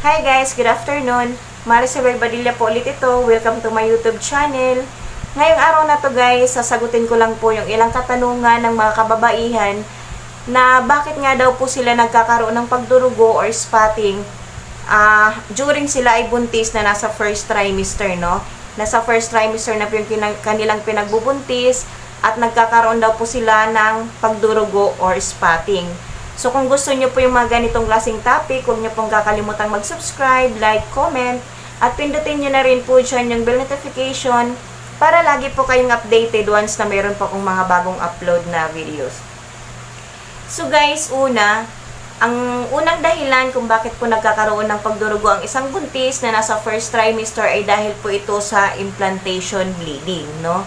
Hi guys, good afternoon. Maricel Badilla po ulit ito. Welcome to my YouTube channel. Ngayong araw na to guys, sasagutin ko lang po yung ilang katanungan ng mga kababaihan na bakit nga daw po sila nagkakaroon ng pagdurugo or spotting ah during sila ay buntis na nasa first trimester, no? Nasa first trimester na yung kanilang pinagbubuntis at nagkakaroon daw po sila ng pagdurugo or spotting. So kung gusto niyo po yung mga ganitong klaseng topic, huwag niyo pong kakalimutang mag-subscribe, like, comment, at pindutin niyo na rin po dyan yung bell notification para lagi po kayong updated once na meron po akong mga bagong upload na videos. So guys, una, ang unang dahilan kung bakit po nagkakaroon ng pagdurugo ang isang buntis na nasa first trimester ay dahil po ito sa implantation bleeding, no?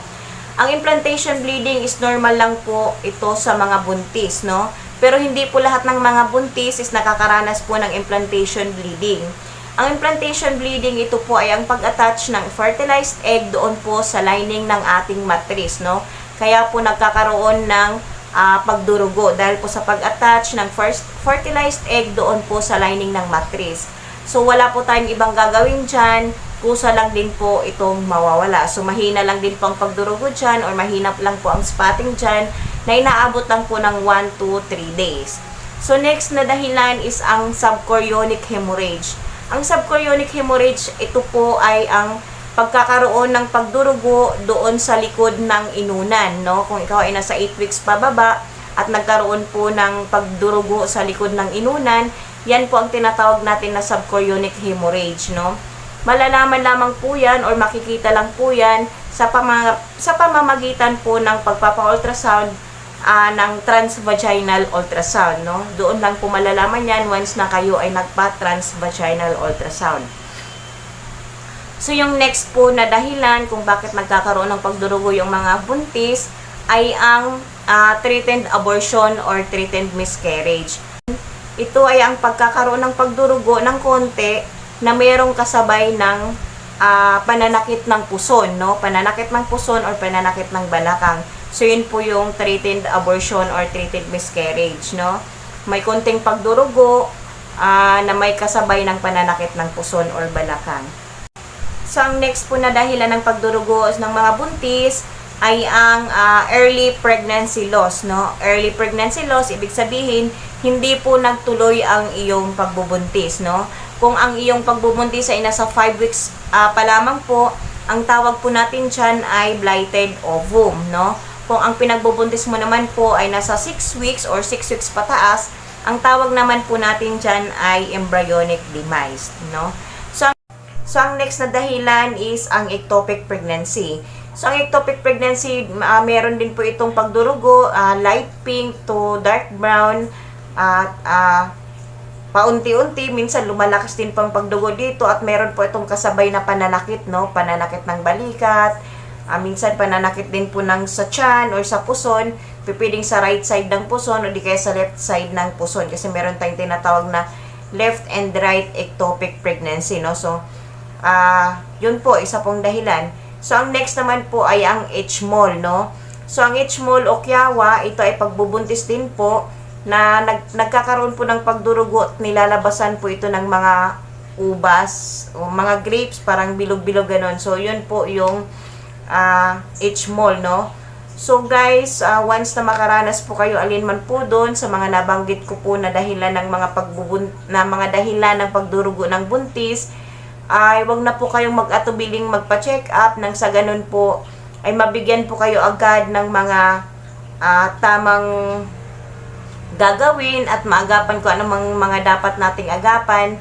Ang implantation bleeding is normal lang po ito sa mga buntis, no? Pero hindi po lahat ng mga buntis is nakakaranas po ng implantation bleeding. Ang implantation bleeding, ito po ay ang pag-attach ng fertilized egg doon po sa lining ng ating matris, no? Kaya po nagkakaroon ng ah, pagdurugo dahil po sa pag-attach ng first fertilized egg doon po sa lining ng matris. So wala po tayong ibang gagawin dyan, kusa lang din po itong mawawala. So mahina lang din po ang pagdurugo dyan or mahina lang po ang spotting dyan na inaabot lang po ng 1 to 3 days. So next na dahilan is ang subchorionic hemorrhage. Ang subchorionic hemorrhage, ito po ay ang pagkakaroon ng pagdurugo doon sa likod ng inunan, no? Kung ikaw ay nasa 8 weeks pababa at nagkaroon po ng pagdurugo sa likod ng inunan, yan po ang tinatawag natin na subchorionic hemorrhage, no? Malalaman lamang po yan or makikita lang po yan sa, pamang, sa pamamagitan po ng pagpapa-ultrasound ah, ng transvaginal ultrasound, no? Doon lang po malalaman yan once na kayo ay nagpa-transvaginal ultrasound. So, yung next po na dahilan kung bakit nagkakaroon ng pagdurugo yung mga buntis ay ang ah, threatened abortion or threatened miscarriage. Ito ay ang pagkakaroon ng pagdurugo ng konti na mayroong kasabay ng ah, pananakit ng puson, no? Pananakit ng puson or pananakit ng balakang. So, yun po yung threatened abortion or threatened miscarriage, no? May konting pagdurugo ah, na may kasabay ng pananakit ng puson or balakang. So, ang next po na dahilan ng pagdurugo ng mga buntis ay ang ah, early pregnancy loss, no? Early pregnancy loss, ibig sabihin, hindi po nagtuloy ang iyong pagbubuntis, no? Kung ang iyong pagbubuntis ay nasa 5 weeks ah, pa lamang po, ang tawag po natin dyan ay blighted ovum, no? Kung ang pinagbubuntis mo naman po ay nasa 6 weeks or 6 weeks pataas, ang tawag naman po natin dyan ay embryonic demise, no? So, So, ang next na dahilan is ang ectopic pregnancy. So, ang ectopic pregnancy, ah, meron din po itong pagdurugo, ah, light pink to dark brown, at ah, paunti-unti, minsan lumalakas din pang pagdugo dito at meron po itong kasabay na pananakit, no? Pananakit ng balikat, ah, minsan pananakit din po ng sa tiyan or sa puson, pipiling sa right side ng puson o di kaya sa left side ng puson kasi meron tayong tinatawag na left and right ectopic pregnancy, no? So, Ah, yun po, isa pong dahilan. So, ang next naman po ay ang H-mall, no? So, ang H-mall o Kyawa, ito ay pagbubuntis din po na nag, nagkakaroon po ng pagdurugo at nilalabasan po ito ng mga ubas o mga grapes, parang bilog-bilog ganon. So, yun po yung ah, H-mall, no? So, guys, ah, once na makaranas po kayo alinman po doon sa mga nabanggit ko po na dahilan ng mga pagbubun na mga dahilan ng pagdurugo ng buntis, ay wag na po kayong mag-atubiling magpa-check up nang sa ganun po ay mabigyan po kayo agad ng mga ah, tamang gagawin at maagapan ko anong mga dapat nating agapan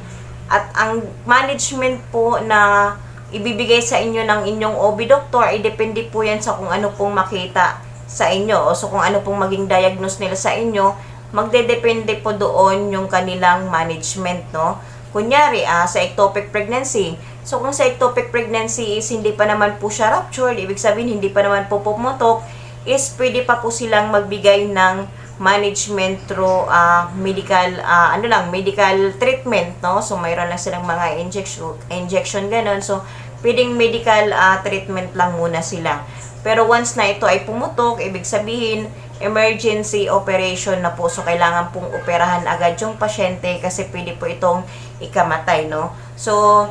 at ang management po na ibibigay sa inyo ng inyong OB doctor ay depende po yan sa kung ano pong makita sa inyo o so kung ano pong maging diagnose nila sa inyo magdedepende po doon yung kanilang management no Kunyari, ah, sa ectopic pregnancy. So, kung sa ectopic pregnancy is hindi pa naman po siya ruptured, ibig sabihin hindi pa naman po pumutok, is pwede pa po silang magbigay ng management through ah, medical, ah, ano lang, medical treatment, no? So, mayroon lang silang mga injection, injection ganun. So, pwedeng medical ah, treatment lang muna sila. Pero once na ito ay pumutok, ibig sabihin, emergency operation na po. So, kailangan pong operahan agad yung pasyente kasi pwede po itong ikamatay, no? So,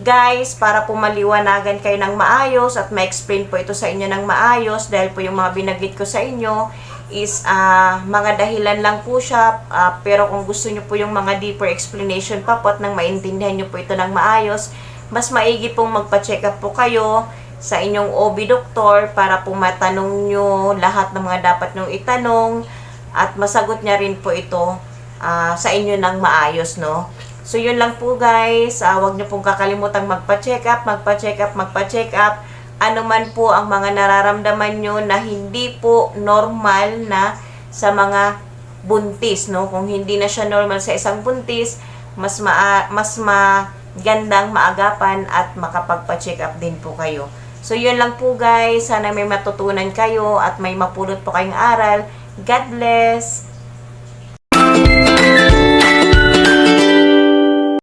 guys, para po maliwanagan kayo ng maayos at ma-explain po ito sa inyo ng maayos dahil po yung mga binagit ko sa inyo is ah, mga dahilan lang po siya ah, pero kung gusto nyo po yung mga deeper explanation pa po at nang maintindihan nyo po ito ng maayos mas maigi pong magpa-check up po kayo sa inyong OB doktor para po matanong nyo lahat ng mga dapat nyong itanong at masagot niya rin po ito ah, sa inyo ng maayos, no? So, yun lang po guys. Ah, huwag niyo pong kakalimutang magpa-check up, magpa-check up, magpa-check up. Ano man po ang mga nararamdaman nyo na hindi po normal na sa mga buntis, no? Kung hindi na siya normal sa isang buntis, mas ma mas magandang maagapan at makapagpa-check up din po kayo. So, yun lang po guys. Sana may matutunan kayo at may mapulot po kayong aral. God bless!